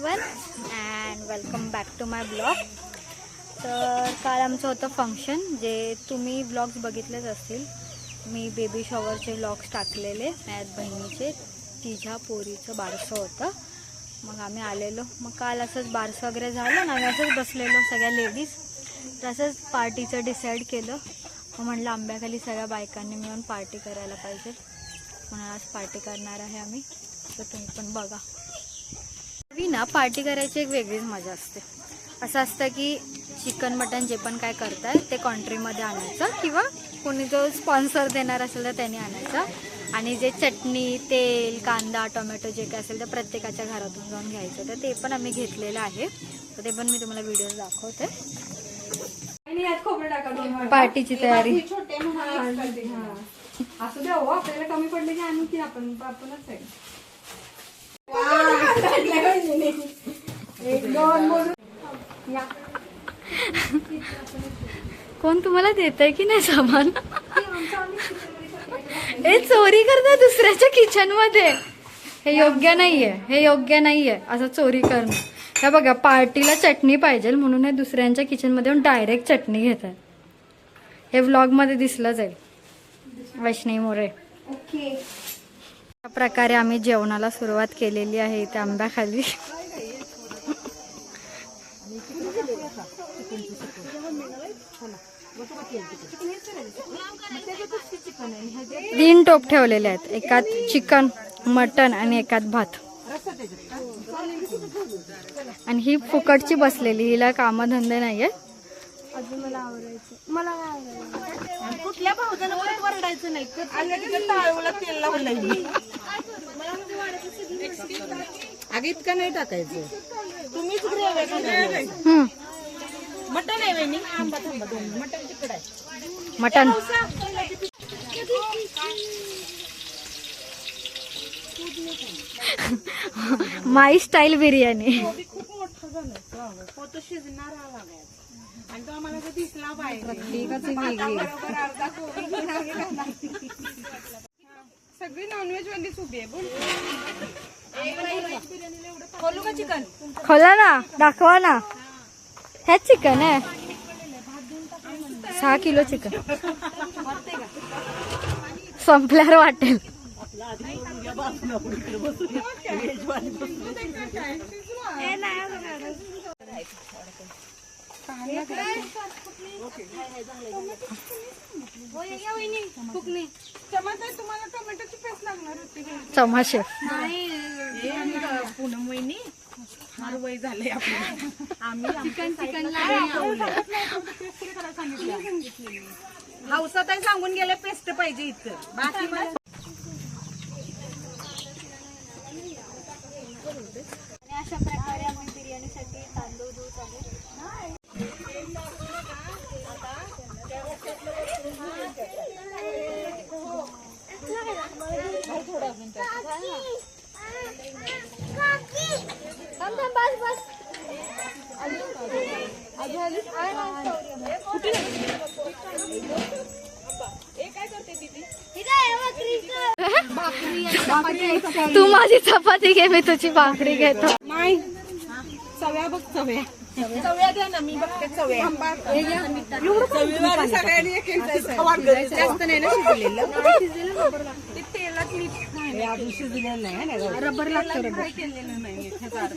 Everyone and welcome back to my blog तर काल आमचं होतं फंक्शन जे तुम्ही ब्लॉग्स बघितलेच असतील. मी बेबी शॉवरचे ब्लॉग्स टाकलेले माझ्या बहिणीचे तिच्या पोरीचं बारसं होतं. मग आम्ही आलेलो. मग काल असंच बारसं वगैरे झालं ना आम्ही असंच बसलेलो सगळ्या लेडीज तसंच पार्टीचं डिसाईड केलं. मग म्हणलं आंब्याखाली सगळ्या बायकांनी मिळून पार्टी करायला पाहिजे. म्हणून आज पार्टी करणार आहे आम्ही. तर तुम्ही पण बघा. ना पार्टी करायची एक वेगळीच मजा असते. असं असतं की चिकन मटन जे पण काय करताय ते कॉन्ट्रीमध्ये आणायचं किंवा कोणी जो स्पॉन्सर देणार असेल तर त्यांनी आणायचं. आणि जे चटणी तेल कांदा टोमॅटो जे काय असेल ते प्रत्येकाच्या घरातून जाऊन घ्यायचं. तर ते पण आम्ही घेतलेलं आहे. तर ते पण मी तुम्हाला व्हिडिओ दाखवते. पार्टीची तयारी. असू द्या हो आपल्याला कमी पडले की आणू की आपण आपणच आहे. कोण तुम्हाला देत आहे की नाही सामान? हे चोरी करणं दुसऱ्याच्या किचनमध्ये. हे योग्य नाहीये हे योग्य नाहीये. असं चोरी करणं. हे बघा पार्टीला चटणी पाहिजे म्हणून हे दुसऱ्यांच्या किचनमध्ये डायरेक्ट चटणी घेत आहे हे व्लॉगमध्ये दिसलं जाईल. वैष्णवी मोरे. ओके अशा प्रकारे आम्ही जेवणाला सुरुवात केलेली आहे इथे आंब्याखाली. तीन टोप ठेवलेले आहेत. एकात चिकन मटन आणि एकात भात. आणि ही फुकटची बसलेली हिला कामधंदे नाहीये. अजून मला आवडायचं मला आवडायचं कुठल्या वरडायचं नाही. अगं इतकं नाही टाकायचं. तुम्हीच ग्रेव्ही हम्म, मटन आहे वहिनी. आंबा थांबा दोन मटन तिकडे आहे. मटन माई स्टाईल बिर्याणी. हो तो शिजणार हा आणि तो आम्हाला दिसला पाहिजे सगळी नॉनव्हेज उभी आहे बोल. खोलू का चिकन? खोला ना दाखवा ना. हेच चिकन आहे. सहा किलो चिकन. संपल्यावर वाटेल. तुम्हाला टोमॅटोची पेस्ट लागणार होती चमाशे. पूनम वहिनी फार वय झालंय आम्ही चिकन चिकन हौसात सांगून गेले पेस्ट पाहिजे इथं. बाकी मला अशा प्रकारे आपण बिर्याणीसाठी तांदूळ धुत आहे तू माझी चपाती घे मी तुझी भाकरी घेतो. नाही चव्या बघ चव्या. चवया द्या ना मी बघते चवया. सगळ्यांनी एक एक जास्त नाही ना शिजलेलं. ते तेलात मीठ शिजलेलं नाही रबर लागतं रबर केलेलं नाही ह्याचा अर्थ.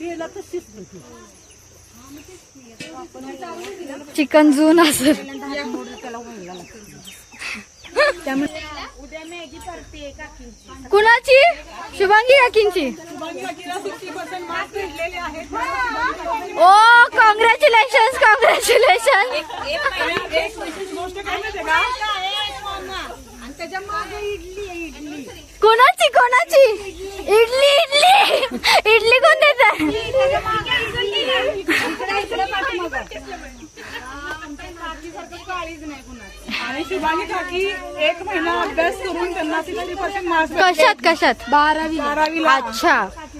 तेलातच शिजतं चिकन जून असेल. उद्या मॅगी करते काकींची कुणाची? शुभांगी काकींची ओ कॉंग्रॅच्युलेशन कॉंग्रॅच्युलेशन इडली कोणाची कोणाची? इडली इडली. इडली कोण देत आणि शिवानी काकी एक महिना अभ्यास करून त्यांना सिक्स्टी पर्सेंट मार्क्स कशात कशात? बारावी बारावीला. अच्छा.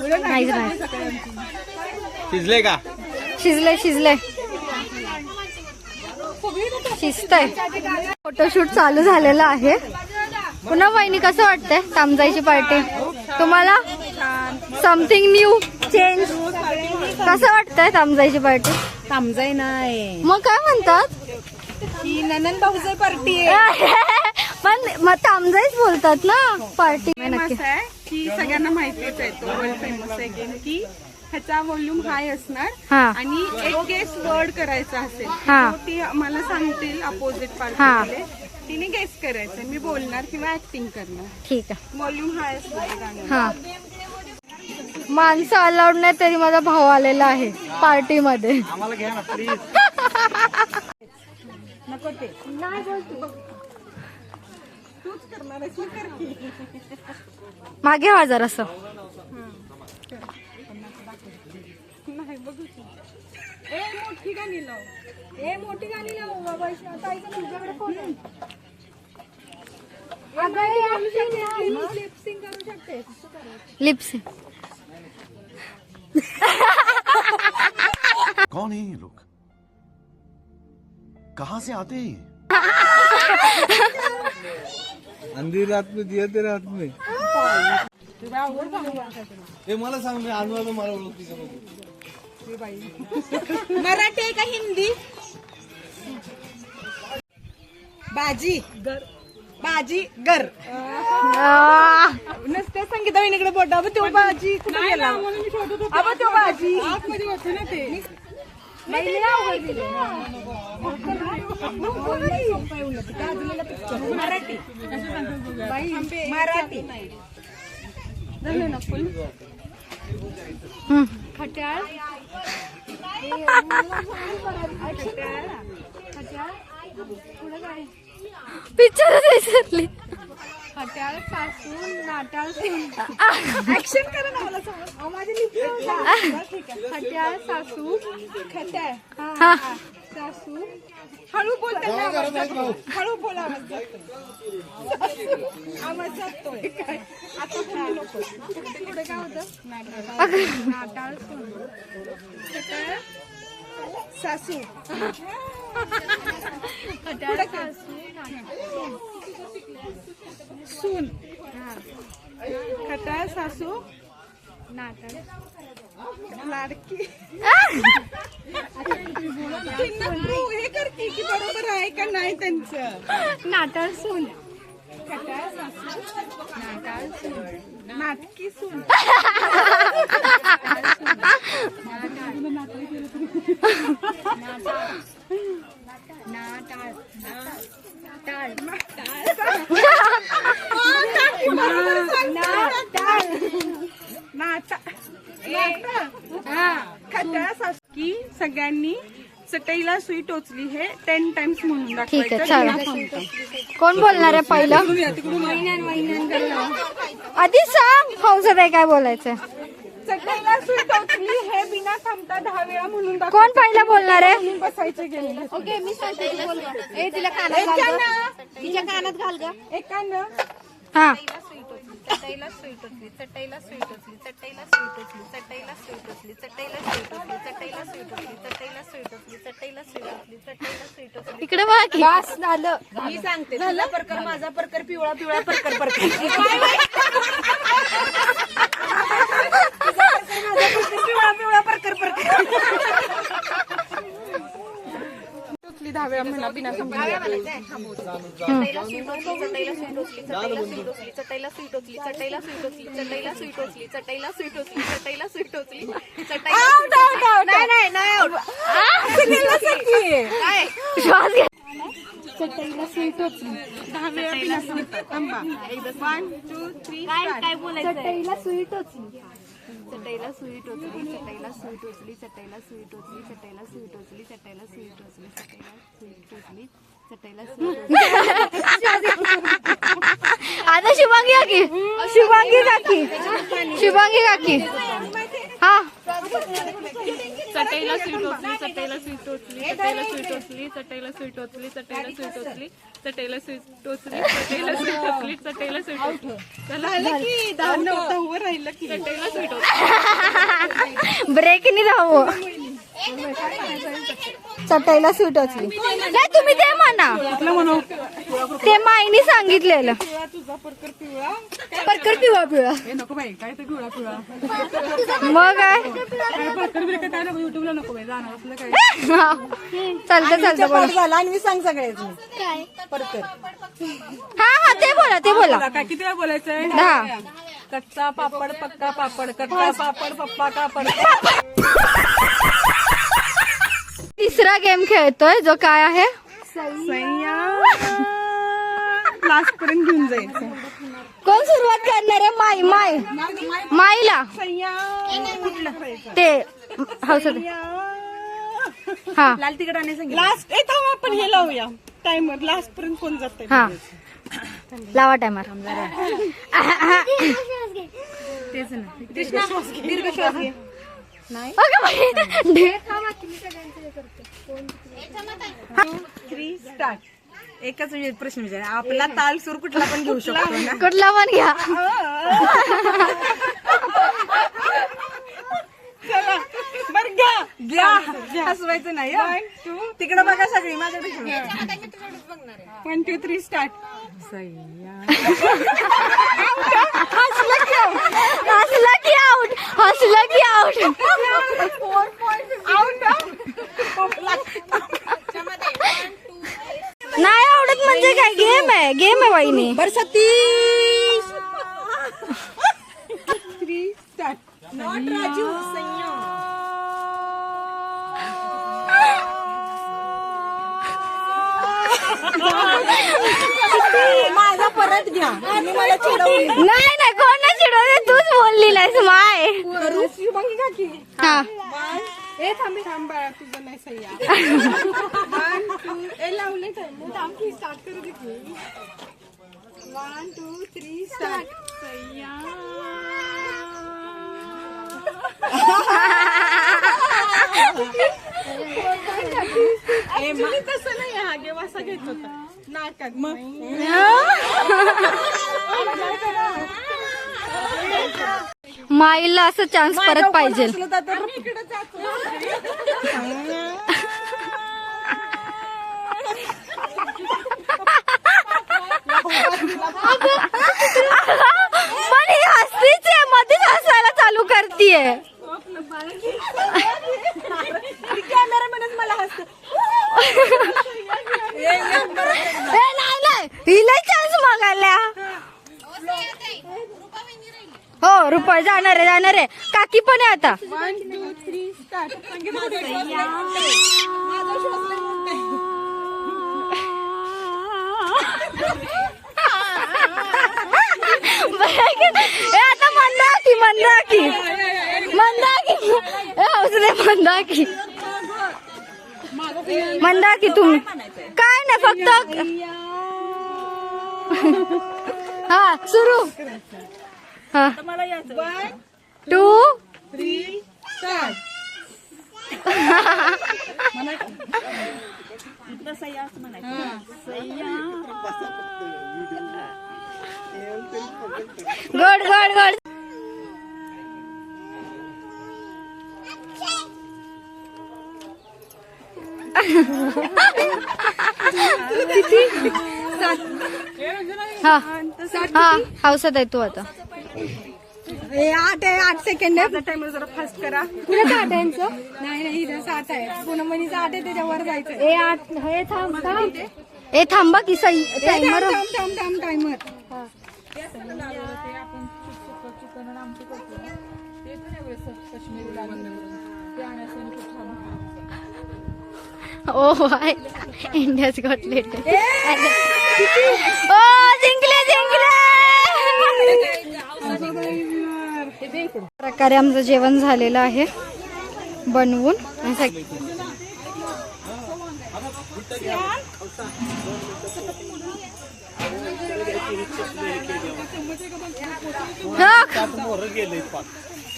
नाहीच नाही शिजले का? शिजले शिजले. शिजतय. फोटोशूट चालू झालेला आहे. पुन्हा वहिनी कसं वाटतंय तामजाईची पार्टी तुम्हाला? समथिंग न्यू चेंज कसं वाटतंय तामजाईची पार्टी समजाय नाही. मग काय म्हणतात? ही ननन भाऊजाई पार्टी आहे. पण मग तामजाईच बोलतात ना पार्टी. नक्की. असं आहे की सगळ्यांना माहितीच आहे तो वर्ल्ड फेमस आहे गेम की ह्याचा व्हॉल्यूम हाय असणार हा. आणि एक गेस वर्ड करायचा असेल हा. तो ती मला सांगतील अपोजिट हा. पार्टी तिने गेस करायचं मी बोलणार किंवा ऍक्टिंग करणार. ठीक आहे. व्हॉल्यूम हाय असणार हा. माणसं अलाउड नाही तरी माझा भाऊ आलेला आहे पार्टीमध्ये. नको ते. नाही बोलतो. तूच करणार कर मागे वाजार असं. लिपसिंग करू शकते. कौन है कहां से आते हैं ये? अंधी रात में दिया तेरे हात में। हे मला सांग मी अनुवाद मला ओळखती का बघू? मराठी आहे का हिंदी? बाजी. गर बाजी गर. नसते संगीता वहिनीकडे बोट अबा तो बाजी कुठे गेला? अबा तो बाजी. आतमध्ये होतं ना ते. मराठी मराठी खट्याळ पिक्चर विसरली खट्याळ सासून नाटाळ ऍक्शन करा ना मला अहो, माझे लिप खट्याळ सासू खट्याळ हा सासू. हळू बोलताना हळू बोला आवाज. जातोय. आता बोलू सासू. सून. खटाळ सासू. लाडकी. हे करते की बरोबर आहे का नाही त्यांचं? नाटाळ सून. नाटाळ सून. नाटकी. सून नाटाळ टाळ खटाळ सासू की सगळ्यांनी चटईला सुई टोचली हे टेन टाइम्स म्हणून ठीक आहे चला. कोण बोलणार आहे पहिलं? आधी सांग हौसत काय बोलायचं चटईला सुई टोचली हे बिना थांबता दहा वेळा म्हणून कोण पहिलं बोलणार आहे? बसायचे गेले ओके मी सांगते तिला कानात घाल ग. एकानं हा. चटईला सुई टोचली चटईला सुई टोचली चटईला सुई टोचली चटईला सुई टोचली चटईला सुई टोचली चटईला सुई टोचली चटईला सुई टोचली चटईला सुई टोचली चटईला सुई टोचली इकडे बघा की. बस झालं. मी सांगते तुझा परकर माझा परकर पिवळा पिवळा परकर परकर पिवळा पिवळा परकर परकर. दहा वेळा म्हणा बिना चटईला सुई टोचली चटईला सुई टोचली चटईला स्वीट टोचली चटईला स्वीट टोचली चटईला स्वीट टोचली चटईला चटईला स्वीट टोचली चटईला वेळा बिना सांगता वन टू थ्री काय काय बोलायचं चटईला सुई टोचली चटईला सुई टोचली चटईला सुई टोचली चटईला सुई टोचली चटईला सुई टोचली चटईला सुई टोचली चटईला सुई टोचली चटईला सुई आता शुभांगी काकी शुभांगी काकी शुभांगी काकी हा. चटईला सुई टोचली चटईला सुई टोचली चटईला सुई टोचली चटईला सुई टोचली चटईला सुई टोचली चटईला सुई टोचली चटईला सुई टोचली चटईला सुई टोचली चला. की दहा नऊ राहिलं की. चटईला सुई टोचली ब्रेक नाही राहू. चटईला स्वीट असली. नाही तुम्ही ते म्हणा. ते माईनी सांगितलेलं. परकर पिवळा पिवळा. हे नको बाई काय तर पिवळा पिवळा. मग काय? काय परकर बिरकर काय नको युट्यूबला नको बाई जाणार असलं काय. चालतं चालतं बोला. झाला आणि मी सांग सगळ्याच. परकर. हा हा ते बोला ते बोला. किती वेळा बोलायचंय? दहा. कच्चा पापड पक्का पापड कच्चा पापड पप्पा कापड तिसरा गेम खेळतोय जो काय आहे? लास्ट पर्यंत घेऊन जायचं. कोण सुरुवात करणार आहे? माई माई माईला. ते हा. लाल तिकट आणि लास्ट आपण हे लावूया. टाइमर लास्ट पर्यंत कोण जाते हा. लावा टायमर तेच ना. दीर्घ श्वास घे. थ्री स्टार्ट एकच म्हणजे प्रश्न विचार. आपला ताल सूर कुठला पण घेऊ शकतो ना. कुठला पण घ्या. बर घ्या. घ्या. हसवायचं नाही तिकडं बघा सगळी माझ्यापेक्षा वन टू थ्री स्टार्ट हसला की आउट हसला की आउट नाही आवडत म्हणजे काय गेम आहे गेम आहे वाईनी बर सतीश. थ्री स्टार्ट नॉट राजू माझा परत घ्या. मला चिडवली नाही नाही कोण नाही चिडवले तूच बोलली नाहीस माय. शुभांगी काकी हा. ए थांबे थांब बाळा तुझं नाही सह्या. वन टू ए लावले थांब थांब की स्टार्ट करू दे की. वन टू थ्री स्टार्ट सह्या. Actually तसं नाही हा गेम असा घेत होता. नाटक. मग? माईला असं चान्स परत पाहिजे पण ही हसतीच आहे मध्येच हसायला चालू करतीये ए, नाही नाही हिला चान्स मागायला हो रुपये जाणार आहे जाणार आहे काकी पण आहे आता. ए आता मंदाकी मंदाकी. मंदाकी. ए हौसले मंदाकी. मंदाकी तुम्ही. काय नाही फक्त हा सुरू. हा. Two three start. गड गड गड. हा. हा हौसात आहे तू आता. आठ आहे आठ सेकंड आहे. टाइमर जरा फास्ट करा. तुला काय आठ यांचं? नाही नाही इथं सात आहे. पूनमणीचं आठ आहे त्याच्यावर जायचं ए आठ हे थांब थांब. ए थांबा की सई टाइमर थांब थांब थांब टाइमर ओ हाय इंडियाच गॉट लेट ओ जिंकले प्रकारे आमचं जेवण झालेलं आहे. बनवून. आणि सग-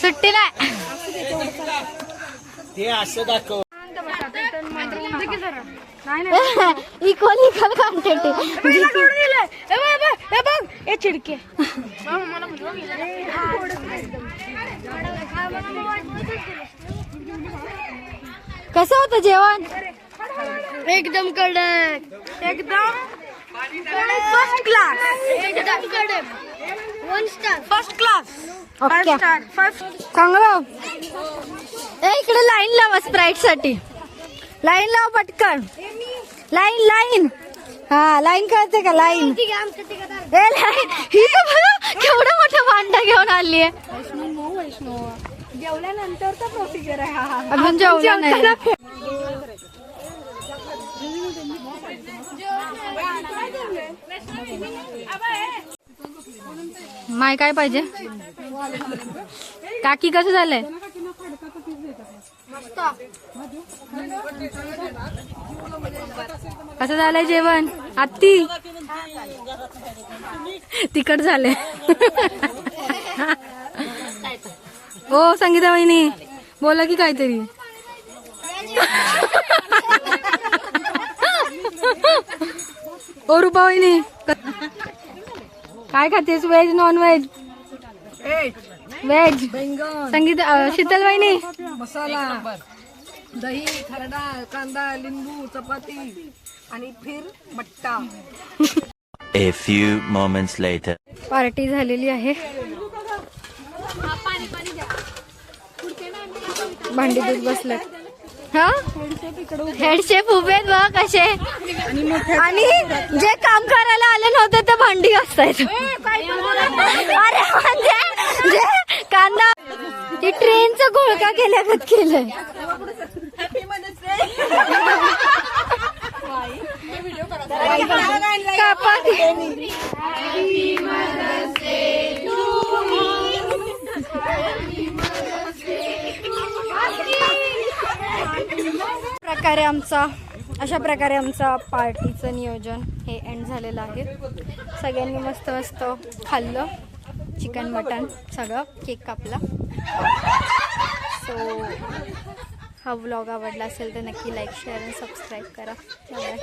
सुट्टी नाही ते असं दाखव. Equal equal content चिडके. कसं होतं जेवण? एकदम कडक. एकदम? फर्स्ट क्लास एकदम कडक. वन स्टार फर्स्ट क्लास चांगलं. ए इकडे लाईन लावा स्प्राईटसाठी. लाईन लाव पटकन. लाईन लाईन हा लाईन कळते का? लाईन ए लाईन ही तर बघा केवढं मोठं भांडा घेऊन आली आहे जेवल्यानंतरचा प्रोसिजर आहे. हा अजून जेवलं नाही. माय काय पाहिजे? काकी कसं झालंय? कसं झालंय जेवण? आत्ती? तिकट झालंय. हो संगीता वहिनी बोला की काहीतरी. ओ रुपा वहिनी काय खातेस? Veg non veg veg Sangeeta Sheetal वहिनी मसाला दही खरडा कांदा लिंबू चपाती आणि फिर बट्टा A few moments later. Party झालेली आहे. भांडी दूध बसले हा? हेडशेफ उभे आहेत बघ कसे आणि जे काम करायला आले नव्हते ते भांडी असतायत अरे म्हणजे जे कांदा ती ट्रेनचं घोळका केल्यागत केलंय. कापा प्रकारे आमचा अशा प्रकारे आमचा पार्टीचं नियोजन हे एंड झालेलं आहे. सगळ्यांनी मस्त मस्त खाल्लं चिकन मटन सगळं केक कापला. सो हा व्लॉग आवडला असेल तर नक्की लाईक शेअर आणि सबस्क्राईब करा. बाय